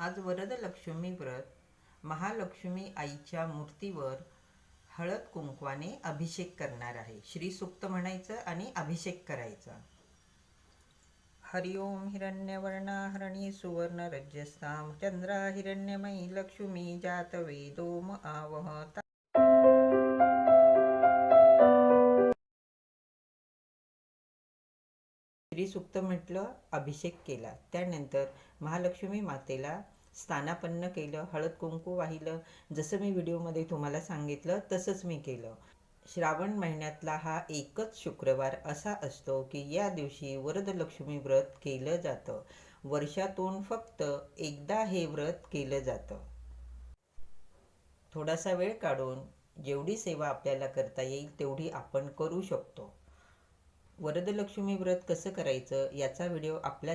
आज वरदलक्ष्मी व्रत महालक्ष्मी आईच्या मूर्तीवर हळद कुंकवाने अभिषेक करणार आहे. श्री सुक्त म्हणायचं आणि अभिषेक करायचा. हरिओम हिरण्यवर्णा हरणी सुवर्ण रज्यस्ताम चंद्रा हिरण्यमयी लक्ष्मी जात वेदोम आवहता श्री म्हटलं अभिषेक केला. त्यानंतर महालक्ष्मी मातेला स्थानापन्न केलं हळद कुंकू वाहिलं. जसं मी व्हिडिओमध्ये तुम्हाला सांगितलं तसंच मी केलं. श्रावण महिन्यातला हा एकच शुक्रवार असा असतो की या दिवशी वरदलक्ष्मी व्रत केलं जातं. वर्षातून फक्त एकदा हे व्रत केलं जातं. थोडासा वेळ काढून जेवढी सेवा आपल्याला करता येईल तेवढी आपण करू शकतो. वरदलक्ष्मी व्रत कसं करायचं याचा व्हिडिओ आपल्या